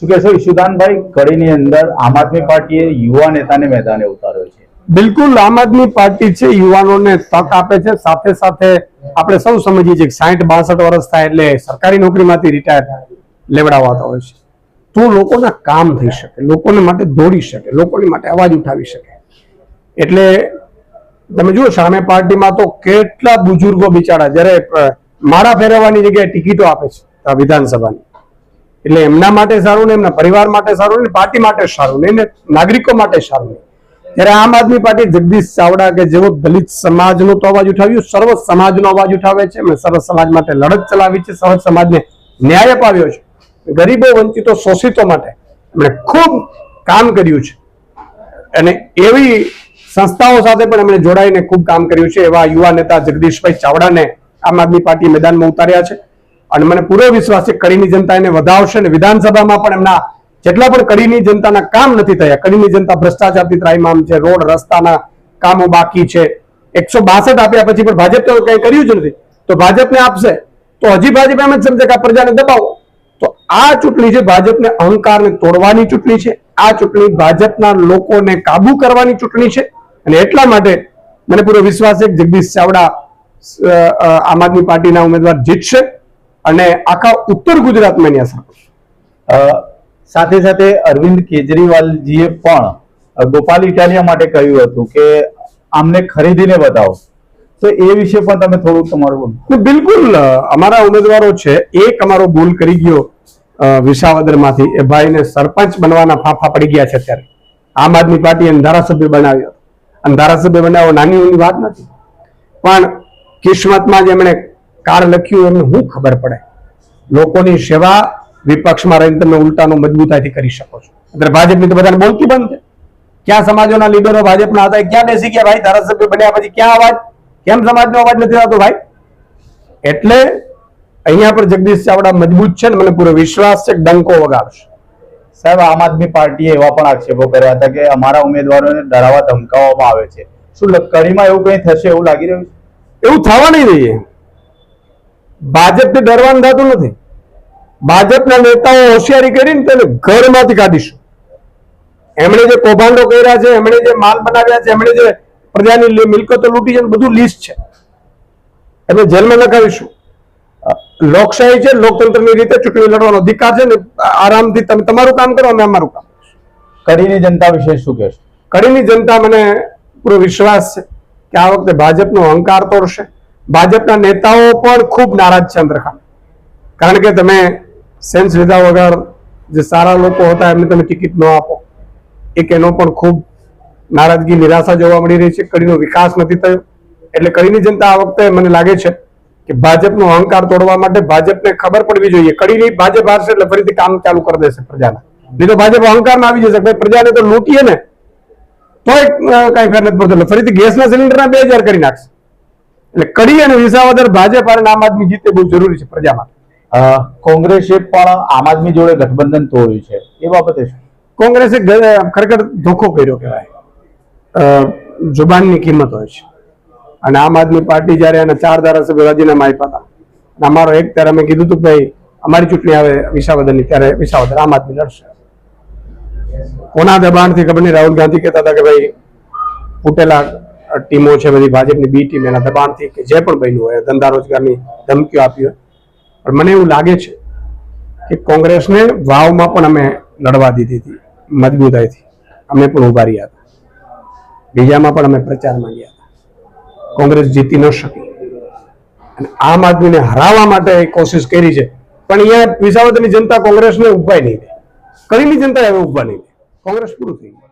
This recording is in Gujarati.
શું કહેશો ઈશુદાનભાઈ? કડીની અંદર આમ આદમી પાર્ટીએ યુવા નેતાને મેદાને ઉતાર્યો છે. બિલકુલ, આમ આદમી પાર્ટી છે, યુવાનોને તક આપે છે. સાથે સાથે આપણે સૌ સમજીએ છીએ સાઠ, બાસઠ વર્ષ થાય એટલે સરકારી નોકરીમાંથી રિટાયર લેવડાવાતા હોય છે. તો લોકોના કામ થઈ શકે, લોકોને માટે દોડી શકે, લોકોની માટે અવાજ ઉઠાવી શકે. એટલે તમે જુઓ, સામે પાર્ટીમાં તો કેટલા બુજુર્ગો બિચારા, જ્યારે મારા ફેરવવાની જગ્યાએ ટિકિટો આપે છે વિધાનસભાની. એટલે એમના માટે સારું ને એમના પરિવાર માટે સારું ને પાર્ટી માટે સારું ને નાગરિકો માટે સારું નહીં. ત્યારે આમ આદમી પાર્ટી જગદીશ ચાવડા કે જેવો દલિત સમાજનો તો અવાજ ઉઠાવ્યો, સર્વ સમાજનો અવાજ ઉઠાવે છે એમણે સર્વ સમાજ માટે લડત ચલાવી છે, સર્વ સમાજને ન્યાય અપાવ્યો છે. ગરીબો વંચિતો શોષિતો માટે એમણે ખૂબ કામ કર્યું છે. અને એવી સંસ્થાઓ સાથે પણ એમણે જોડાઈને ખૂબ કામ કર્યું છે એવા યુવા નેતા જગદીશભાઈ ચાવડાને આમ આદમી પાર્ટી મેદાનમાં ઉતાર્યા છે. અને મને પૂરો વિશ્વાસ છે કડીની જનતા એને વધાવશે અને વિધાનસભામાં પણ એમના જેટલા પણ કડીની જનતાના કામ નથી થયા, કડીની જનતા ભ્રષ્ટાચારથી ત્રાઈમામ છે, રોડ, રસ્તાના કામો બાકી છે. એકસો બાસઠ આપ્યા પછી પણ ભાજપ તો કઈ કર્યું જ નથી. તો ભાજપને આપશે. તો હજી ભાજપ એમ જ સમજે કે પ્રજાને દબાવો. તો આ ચૂંટણી છે ભાજપને અહંકારને તોડવાની ચૂંટણી છે. આ ચૂંટણી ભાજપના લોકોને કાબુ કરવાની ચૂંટણી છે. અને એટલા માટે મને પૂરો વિશ્વાસ છે કે જગદીશ ચાવડા આમ આદમી પાર્ટીના ઉમેદવાર જીતશે. અને આખા ઉત્તર ગુજરાતમાં એની અસર. સાથે સાથે અરવિંદ કેજરીવાલજીએ પણ ગોપાલ ઇટાલિયા માટે કહ્યું હતું કે આમને ખરીદીને બતાવો. તો એ વિશે પણ તમે થોડુંક તમારું બોલો. બિલકુલ અમારા ઉમેદવારો છે એક અમારો ભૂલ કરી ગયો વિસાવદરમાંથી એ ભાઈને સરપંચ બનવાના ફાફા પડી ગયા છે અત્યારે. આમ આદમી પાર્ટી એને ધારાસભ્ય બનાવ્યો. અને ધારાસભ્ય બનાવવો નાની ઊની વાત નથી. પણ કિસ્મતમાં જ એમણે કાર લખ્યું એમને શું ખબર પડે. લોકોની સેવા વિપક્ષમાં રહીને તમે ઉલટાનો મજબૂતાઈથી કરી શકો છો. એટલે ભાજપની તો બધાને બોલતી બંધ છે. ક્યાં સમાજોના લીડરો ભાજપના હતા ક્યાં બેસી ગયા? ભાઈ, ધારાસભ્ય બન્યા પછી ક્યાં અવાજ? કેમ સમાજનો અવાજ નથી થતો ભાઈ? એટલે અહીંયા પર જગદીશ ચાવડા મજબૂત છે ને મને પૂરો વિશ્વાસ છે ડંકો વગાડશે. સાહેબ, આમ આદમી પાર્ટીએ એવા પણ આક્ષેપો કર્યા હતા કે અમારા ઉમેદવારોને ડરાવવા ધમકાવવામાં આવે છે. શું કડીમાં એવું કંઈ થશે એવું લાગી રહ્યું છે? એવું થવા નહીં દઈએ. ભાજપથી ડરવાનું થતું નથી. ભાજપના નેતાઓ હોશિયારી કરીને તેને ઘરમાંથી કાઢીશું. એમણે જે કૌભાંડો કર્યા છે એમણે જે માલ બનાવ્યા છે એમણે જે પ્રજાની મિલકતો લૂંટી છે બધું લિસ્ટ છે. એમને જેલમાં નખાવીશું લોકશાહી છે લોકતંત્રની રીતે ચૂંટણી લડવાનો અધિકાર છે ને આરામથી તમે તમારું કામ કરો અમે અમારું કામ કડીની જનતા વિશે શું કહેશો? કડીની જનતા મને પૂરો વિશ્વાસ છે કે આ વખતે ભાજપનો અહંકાર તોડશે. ભાજપના નેતાઓ પણ ખૂબ નારાજ છે અંદરખાન કારણ કે તમે સેન્સ લીધા વગર જે સારા લોકો હતા એમને તમે ટિકિટ ન આપો. એક એનો પણ ખૂબ નારાજગી, નિરાશા જોવા મળી રહી છે. કડીનો વિકાસ નથી થયો. એટલે કડીની જનતા આ વખતે મને લાગે છે કે ભાજપનો અહંકાર તોડવા માટે ભાજપને ખબર પડવી જોઈએ. કડીની ભાજપ હારશે એટલે ફરીથી કામ ચાલુ કરી દેશે પ્રજાના. નહીં તો ભાજપ અહંકારમાં આવી જશે. ભાઈ, પ્રજાને તો લૂંટીએ ને. કઈ કાંઈ ફેર નથી પડતો. એટલે ફરીથી ગેસના સિલિન્ડરના બે હજાર કરી નાખશે. એટલે કડી અને વિસાવદર ભાજપ અને આમ આદમી જીતે બહુ જરૂરી છે પ્રજા માટે કોંગ્રેસે પણ આમ આદમી જોડે ગઠબંધન તોડ્યું છે. એ બાબતે શું? કોંગ્રેસે ખરેખર ધોખો કર્યો કહેવાય. જુબાનની કિંમત હોય છે. અને આમ આદમી પાર્ટી જ્યારે એના ચાર ધારાસભ્યો રાજીનામા આપ્યા હતા અમારો એક ત્યારે અમે કીધું હતું કે ભાઈ અમારી ચૂંટણી આવે વિસાવદરની ત્યારે વિસાવદર આમ આદમી લડશે. કોના દબાણથી ખબર નહીં રાહુલ ગાંધી કહેતા હતા કે ભાઈ ફૂટેલા ટીમો છે, બધી ભાજપની બી ટીમ એના દબાણથી કે જે પણ બન્યું હોય, ધંધા રોજગારની ધમકીઓ આપી હોય. પણ મને એવું લાગે છે કે કોંગ્રેસને વાવમાં પણ અમે લડવા દીધી હતી, મજબૂતાઈથી. અમે પણ ઊભા રહ્યા હતા. બીજામાં પણ અમે પ્રચારમાં ગયા હતા. કોંગ્રેસ જીતી ન શકી. અને આમ આદમીને હરાવવા માટે કોશિશ કરી છે. પણ અહીંયા વિસાવદરની જનતા કોંગ્રેસને ઊભા નહીં દે. કડીની જનતા હવે ઊભા નહીં દે. કોંગ્રેસ પૂરું થઈ ગયું.